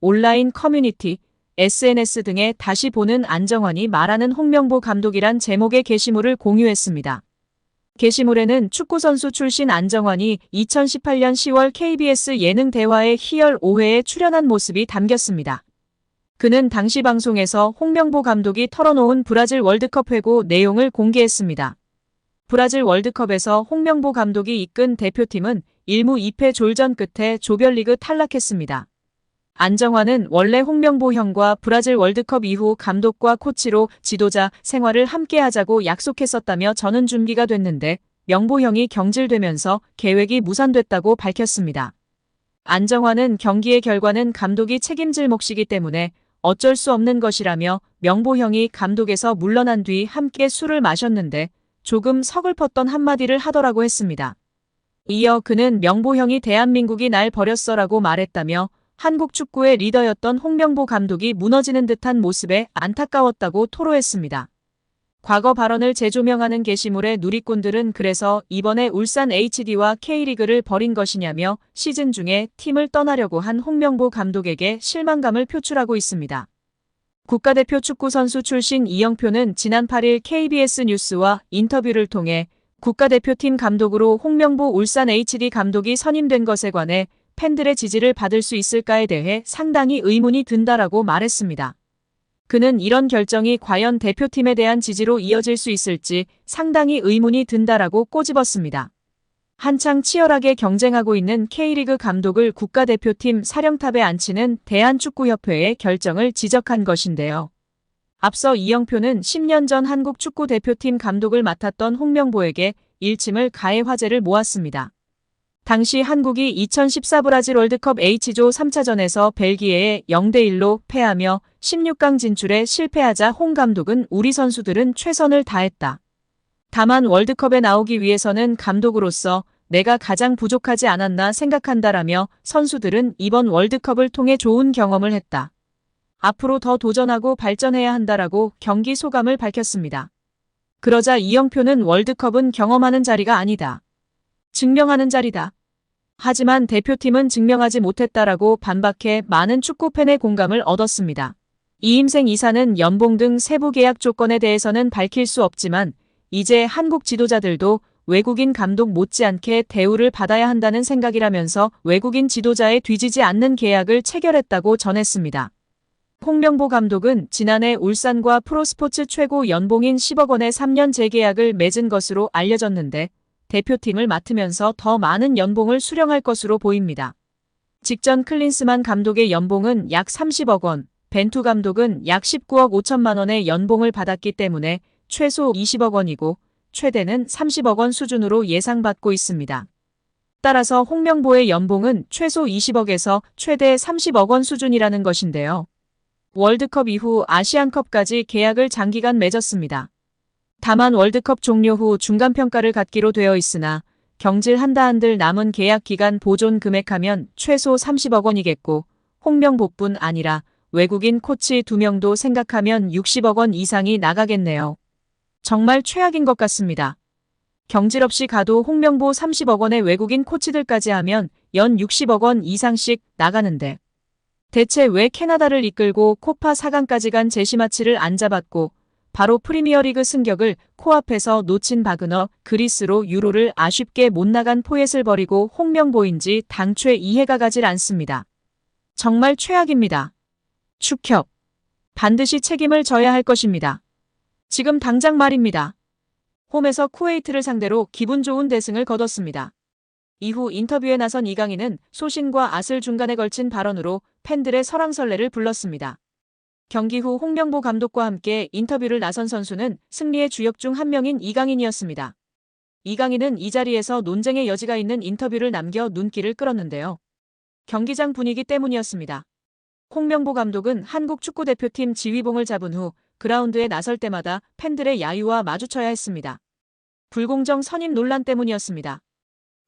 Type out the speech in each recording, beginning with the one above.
온라인 커뮤니티, SNS 등에 다시 보는 안정환이 말하는 홍명보 감독이란 제목의 게시물을 공유했습니다. 게시물에는 축구선수 출신 안정환이 2018년 10월 KBS 예능 대화의 희열 5회에 출연한 모습이 담겼습니다. 그는 당시 방송에서 홍명보 감독이 털어놓은 브라질 월드컵 회고 내용을 공개했습니다. 브라질 월드컵에서 홍명보 감독이 이끈 대표팀은 1무 2패 졸전 끝에 조별리그 탈락했습니다. 안정환은 원래 홍명보 형과 브라질 월드컵 이후 감독과 코치로 지도자 생활을 함께 하자고 약속했었다며 저는 준비가 됐는데 명보 형이 경질되면서 계획이 무산됐다고 밝혔습니다. 안정환은 경기의 결과는 감독이 책임질 몫이기 때문에 어쩔 수 없는 것이라며 명보 형이 감독에서 물러난 뒤 함께 술을 마셨는데 조금 서글펐던 한마디를 하더라고 했습니다. 이어 그는 명보 형이 대한민국이 날 버렸어라고 말했다며 한국 축구의 리더였던 홍명보 감독이 무너지는 듯한 모습에 안타까웠다고 토로했습니다. 과거 발언을 재조명하는 게시물에 누리꾼들은 그래서 이번에 울산 HD와 K리그를 버린 것이냐며 시즌 중에 팀을 떠나려고 한 홍명보 감독에게 실망감을 표출하고 있습니다. 국가대표 축구선수 출신 이영표는 지난 8일 KBS 뉴스와 인터뷰를 통해 국가대표팀 감독으로 홍명보 울산 HD 감독이 선임된 것에 관해 팬들의 지지를 받을 수 있을까에 대해 상당히 의문이 든다라고 말했습니다. 그는 이런 결정이 과연 대표팀에 대한 지지로 이어질 수 있을지 상당히 의문이 든다라고 꼬집었습니다. 한창 치열하게 경쟁하고 있는 K리그 감독을 국가대표팀 사령탑에 앉히는 대한축구협회의 결정을 지적한 것인데요. 앞서 이영표는 10년 전 한국 축구대표팀 감독을 맡았던 홍명보에게 일침을 가해 화제를 모았습니다. 당시 한국이 2014 브라질 월드컵 H조 3차전에서 벨기에에 0대1로 패하며 16강 진출에 실패하자 홍 감독은 우리 선수들은 최선을 다했다. 다만 월드컵에 나오기 위해서는 감독으로서 내가 가장 부족하지 않았나 생각한다라며 선수들은 이번 월드컵을 통해 좋은 경험을 했다. 앞으로 더 도전하고 발전해야 한다라고 경기 소감을 밝혔습니다. 그러자 이영표는 월드컵은 경험하는 자리가 아니다. 증명하는 자리다. 하지만 대표팀은 증명하지 못했다라고 반박해 많은 축구팬의 공감을 얻었습니다. 이임생 이사는 연봉 등 세부 계약 조건에 대해서는 밝힐 수 없지만 이제 한국 지도자들도 외국인 감독 못지않게 대우를 받아야 한다는 생각이라면서 외국인 지도자에 뒤지지 않는 계약을 체결했다고 전했습니다. 홍명보 감독은 지난해 울산과 프로스포츠 최고 연봉인 10억 원의 3년 재계약을 맺은 것으로 알려졌는데 대표팀을 맡으면서 더 많은 연봉을 수령할 것으로 보입니다. 직전 클린스만 감독의 연봉은 약 30억 원, 벤투 감독은 약 19억 5천만 원의 연봉을 받았기 때문에 최소 20억 원이고 최대는 30억 원 수준으로 예상받고 있습니다. 따라서 홍명보의 연봉은 최소 20억에서 최대 30억 원 수준이라는 것인데요. 월드컵 이후 아시안컵까지 계약을 장기간 맺었습니다. 다만 월드컵 종료 후 중간평가를 갖기로 되어 있으나 경질한다 한들 남은 계약 기간 보존 금액하면 최소 30억 원이겠고 홍명보뿐 아니라 외국인 코치 2명도 생각하면 60억 원 이상이 나가겠네요. 정말 최악인 것 같습니다. 경질 없이 가도 홍명보 30억 원의 외국인 코치들까지 하면 연 60억 원 이상씩 나가는데 대체 왜 캐나다를 이끌고 코파 4강까지 간 제시마치를 안 잡았고 바로 프리미어리그 승격을 코앞에서 놓친 바그너 그리스로 유로를 아쉽게 못 나간 포엣을 버리고 홍명보인지 당최 이해가 가질 않습니다. 정말 최악입니다. 축협. 반드시 책임을 져야 할 것입니다. 지금 당장 말입니다. 홈에서 쿠웨이트를 상대로 기분 좋은 대승을 거뒀습니다. 이후 인터뷰에 나선 이강인은 소신과 아슬 중간에 걸친 발언으로 팬들의 설왕설래를 불렀습니다. 경기 후 홍명보 감독과 함께 인터뷰를 나선 선수는 승리의 주역 중 한 명인 이강인이었습니다. 이강인은 이 자리에서 논쟁의 여지가 있는 인터뷰를 남겨 눈길을 끌었는데요. 경기장 분위기 때문이었습니다. 홍명보 감독은 한국 축구대표팀 지휘봉을 잡은 후 그라운드에 나설 때마다 팬들의 야유와 마주쳐야 했습니다. 불공정 선임 논란 때문이었습니다.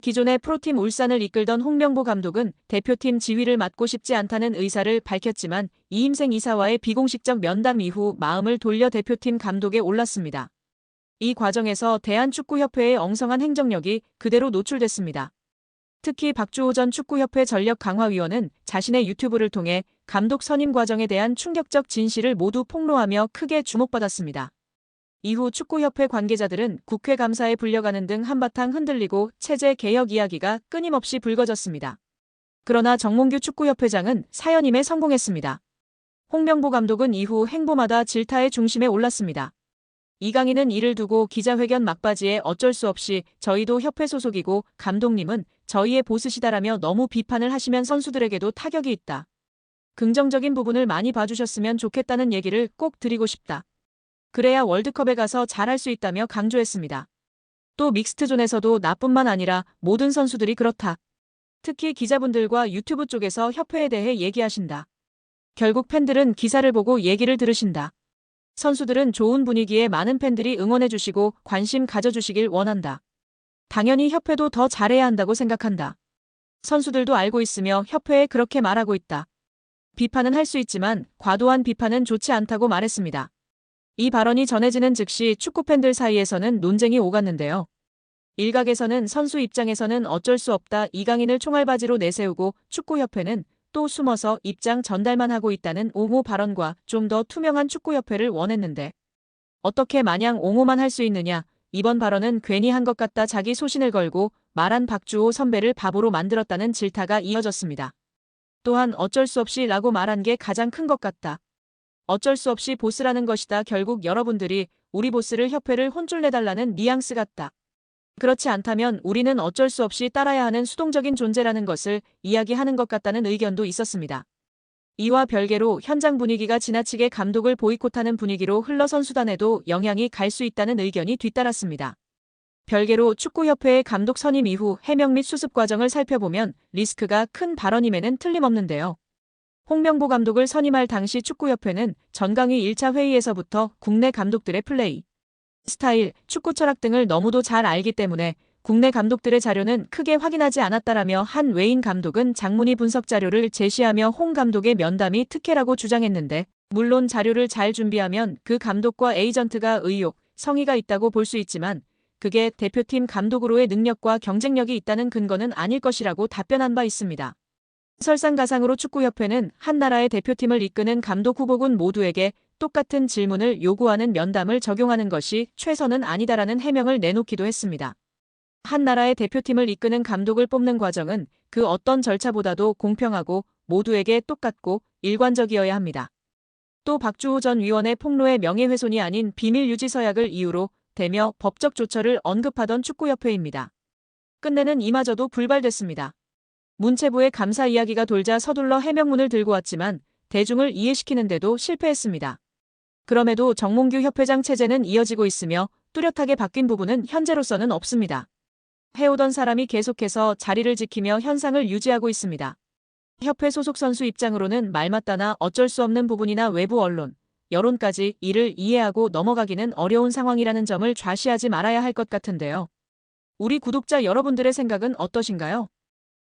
기존의 프로팀 울산을 이끌던 홍명보 감독은 대표팀 지휘를 맡고 싶지 않다는 의사를 밝혔지만 이임생 이사와의 비공식적 면담 이후 마음을 돌려 대표팀 감독에 올랐습니다. 이 과정에서 대한축구협회의 엉성한 행정력이 그대로 노출됐습니다. 특히 박주호 전 축구협회 전력 강화위원은 자신의 유튜브를 통해 감독 선임 과정에 대한 충격적 진실을 모두 폭로하며 크게 주목받았습니다. 이후 축구협회 관계자들은 국회 감사에 불려가는 등 한바탕 흔들리고 체제 개혁 이야기가 끊임없이 불거졌습니다. 그러나 정몽규 축구협회장은 사연임에 성공했습니다. 홍명보 감독은 이후 행보마다 질타의 중심에 올랐습니다. 이강인은 이를 두고 기자회견 막바지에 어쩔 수 없이 저희도 협회 소속이고 감독님은 저희의 보스시다라며 너무 비판을 하시면 선수들에게도 타격이 있다. 긍정적인 부분을 많이 봐주셨으면 좋겠다는 얘기를 꼭 드리고 싶다. 그래야 월드컵에 가서 잘할 수 있다며 강조했습니다. 또 믹스트존에서도 나뿐만 아니라 모든 선수들이 그렇다. 특히 기자분들과 유튜브 쪽에서 협회에 대해 얘기하신다. 결국 팬들은 기사를 보고 얘기를 들으신다. 선수들은 좋은 분위기에 많은 팬들이 응원해주시고 관심 가져주시길 원한다. 당연히 협회도 더 잘해야 한다고 생각한다. 선수들도 알고 있으며 협회에 그렇게 말하고 있다. 비판은 할 수 있지만 과도한 비판은 좋지 않다고 말했습니다. 이 발언이 전해지는 즉시 축구팬들 사이에서는 논쟁이 오갔는데요. 일각에서는 선수 입장에서는 어쩔 수 없다 이강인을 총알바지로 내세우고 축구협회는 또 숨어서 입장 전달만 하고 있다는 옹호 발언과 좀 더 투명한 축구협회를 원했는데 어떻게 마냥 옹호만 할 수 있느냐 이번 발언은 괜히 한 것 같다 자기 소신을 걸고 말한 박주호 선배를 바보로 만들었다는 질타가 이어졌습니다. 또한 어쩔 수 없이 라고 말한 게 가장 큰 것 같다. 어쩔 수 없이 보스라는 것이다. 결국 여러분들이 우리 보스를 협회를 혼쭐 내달라는 뉘앙스 같다. 그렇지 않다면 우리는 어쩔 수 없이 따라야 하는 수동적인 존재라는 것을 이야기하는 것 같다는 의견도 있었습니다. 이와 별개로 현장 분위기가 지나치게 감독을 보이콧하는 분위기로 흘러 선수단에도 영향이 갈 수 있다는 의견이 뒤따랐습니다. 별개로 축구협회의 감독 선임 이후 해명 및 수습 과정을 살펴보면 리스크가 큰 발언임에는 틀림없는데요. 홍명보 감독을 선임할 당시 축구협회는 전강위 1차 회의에서부터 국내 감독들의 플레이, 스타일, 축구 철학 등을 너무도 잘 알기 때문에 국내 감독들의 자료는 크게 확인하지 않았다라며 한 외인 감독은 장문의 분석 자료를 제시하며 홍 감독의 면담이 특혜라고 주장했는데 물론 자료를 잘 준비하면 그 감독과 에이전트가 의욕, 성의가 있다고 볼 수 있지만 그게 대표팀 감독으로의 능력과 경쟁력이 있다는 근거는 아닐 것이라고 답변한 바 있습니다. 설상가상으로 축구협회는 한 나라의 대표팀을 이끄는 감독 후보군 모두에게 똑같은 질문을 요구하는 면담을 적용하는 것이 최선은 아니다라는 해명을 내놓기도 했습니다. 한 나라의 대표팀을 이끄는 감독을 뽑는 과정은 그 어떤 절차보다도 공평하고 모두에게 똑같고 일관적이어야 합니다. 또 박주호 전 위원의 폭로의 명예훼손이 아닌 비밀 유지 서약을 이유로 대며 법적 조처를 언급하던 축구협회입니다. 끝내는 이마저도 불발됐습니다. 문체부의 감사 이야기가 돌자 서둘러 해명문을 들고 왔지만 대중을 이해시키는데도 실패했습니다. 그럼에도 정몽규 협회장 체제는 이어지고 있으며 뚜렷하게 바뀐 부분은 현재로서는 없습니다. 해오던 사람이 계속해서 자리를 지키며 현상을 유지하고 있습니다. 협회 소속 선수 입장으로는 말맞다나 어쩔 수 없는 부분이나 외부 언론, 여론까지 이를 이해하고 넘어가기는 어려운 상황이라는 점을 좌시하지 말아야 할 것 같은데요. 우리 구독자 여러분들의 생각은 어떠신가요?